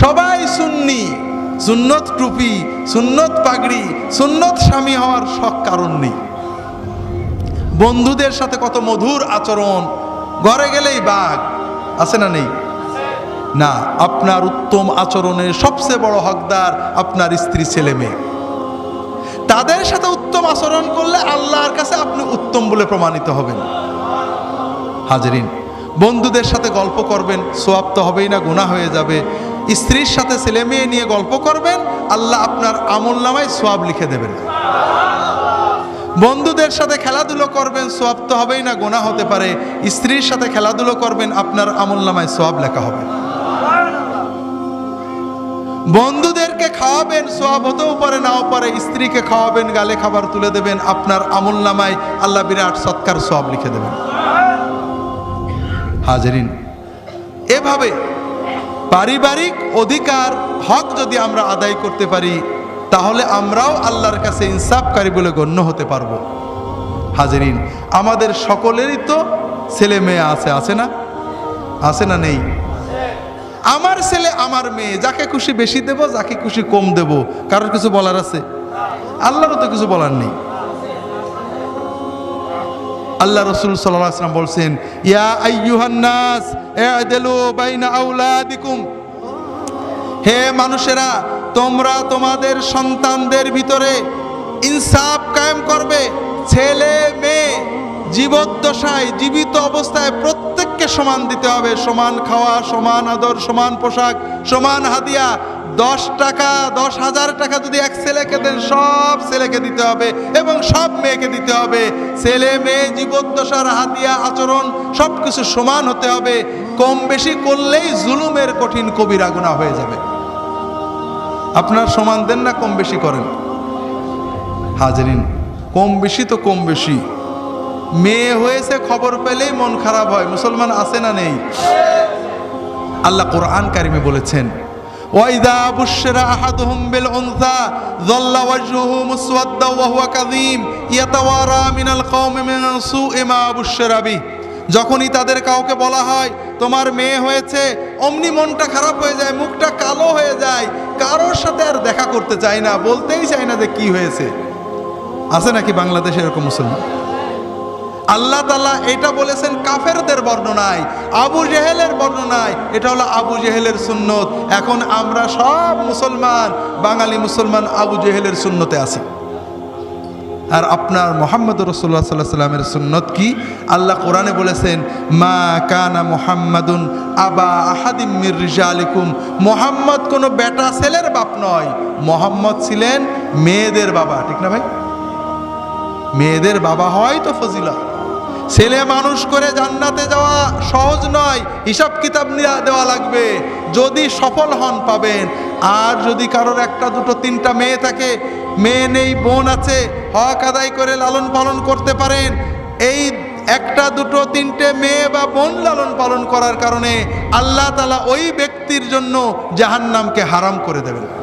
সবাই সুন্নি, সুন্নত টুপি, সুন্নত পাগড়ি, সুন্নত স্বামী হওয়ার শখ কারণ নেই। বন্ধুদের সাথে কত মধুর আচরণ, ঘরে গেলেই বাঘ, আছে না নেই? না, আপনার উত্তম আচরণের সবচেয়ে বড় হকদার আপনার স্ত্রী ছেলে মেয়ে। তাদের সাথে উত্তম আচরণ করলে আল্লাহর কাছে আপনি উত্তম বলে প্রমাণিত হবেন। হাজরিন, বন্ধুদের সাথে গল্প করবেন, সোয়াব তো হবেই না গুণা হয়ে যাবে। স্ত্রীর সাথে ছেলে মেয়ে নিয়ে গল্প করবেন, আল্লাহ আপনার আমল নামায় সোয়াব লিখে দেবেন। বন্ধুদের সাথে খেলাধুলো করবেন, সোয়াব তো হবেই না গোনা হতে পারে। স্ত্রীর সাথে খেলাধুলো করবেন, আপনার আমল নামায় সোয়াব লেখা হবে। বন্ধুদেরকে খাওয়াবেন, সোয়াব হতেও পারে, নাও পারে। স্ত্রীকে খাওয়াবেন, গালে খাবার তুলে দেবেন, আপনার আমল নামায় আল্লাহ বিরাট সৎকার সোয়াব লিখে দেবেন। হাজারিন, এভাবে পারিবারিক অধিকার, হক যদি আমরা আদায় করতে পারি, তাহলে আমরাও আল্লাহর কাছে ইনসাফকারী বলে গণ্য হতে পারব। হাজারিন, আমাদের সকলেরই তো ছেলে মেয়ে আছে আছে না? আছে না নেই? আমার ছেলে আমার মেয়ে, যাকে খুশি বেশি দেব, যাকে খুশি কম দেব। কারোর কিছু বলার আছে? আল্লাহরও তো কিছু বলার নেই। আল্লাহ রসুল সাল্লাম বলছেন হে মানুষেরা, তোমরা তোমাদের সন্তানদের ভিতরে ইনসাফ কায়েম করবে। ছেলে, মেয়ে, জীবদ্দশায়, জীবিত অবস্থায় প্রত্যেককে সমান দিতে হবে। সমান খাওয়া, সমান আদর, সমান পোশাক, সমান হাদিয়া দশ টাকা, দশ হাজার টাকা যদি এক ছেলেকে দেন, সব ছেলেকে দিতে হবে এবং সব মেয়েকে দিতে হবে। ছেলে, মেয়ে, জীবদ্দশার হাতিয়া, আচরণ সব কিছু সমান হতে হবে। কম বেশি করলেই জুলুমের কঠিন কবিরা গুণা হয়ে যাবে। আপনার সমান দেন না, কম বেশি করেন। হাজরিন, কম বেশি তো কম বেশি। মেয়ে হয়েছে, খবর পেলেই মন খারাপ হয়। মুসলমান আছে না নেই? আল্লাহ কোরআন কারিমে বলেছেন ওয়াইদা বুশরা আহাদুহুম বিল উনসা যাল্লা ওয়াজহুহু মুসওয়াদ্দা ওয়া হুয়া কাযীম, ইয়াতাওয়ারা মিনাল কওমি মিন সুই মা বুশরা যখনই তাদের কাউকে বলা হয়, তোমার মেয়ে হয়েছে, অমনি মনটা খারাপ হয়ে যায়, মুখটা কালো হয়ে যায়, কারোর সাথে আর দেখা করতে চায় না, বলতেই চায় না যে কি হয়েছে। আছে নাকি বাংলাদেশে এরকম মুসলমান? আল্লাহ তালা এটা বলেছেন কাফেরদের বর্ণনায়, আবু জেহেলের বর্ণনায়। এটা হলো আবু জেহেলের সুন্নত। এখন আমরা সব মুসলমান, বাঙালি মুসলমান আবু জেহেলের সুন্নতে আছি। আর আপনার মোহাম্মদ রসুল্লাহ সাল্লাহ সাল্লামের সুন্নত কি? আল্লাহ কোরআনে বলেছেন, মা কানা মোহাম্মদুন আবা আহাদিম মির রিজালিকুম। মোহাম্মদ কোনো বেটা ছেলের বাপ নয়। মোহাম্মদ ছিলেন মেয়েদের বাবা, ঠিক না ভাই? মেয়েদের বাবা হয় তো ফজিলা ছেলে মানুষ করে জান্নাতে যাওয়া সহজ নয়। হিসাব কিতাব নিয়ে দেওয়া লাগবে। যদি সফল হন, পাবেন। আর যদি কারোর একটা, দুটো, তিনটা মেয়ে থাকে, মেয়ে নেই, বোন আছে, হক আদায় করে লালন পালন করতে পারেন। এই একটা, দুটো, তিনটে মেয়ে বা বোন লালন পালন করার কারণে আল্লাহ তালা ওই ব্যক্তির জন্য জাহান্নামকে হারাম করে দেবেন।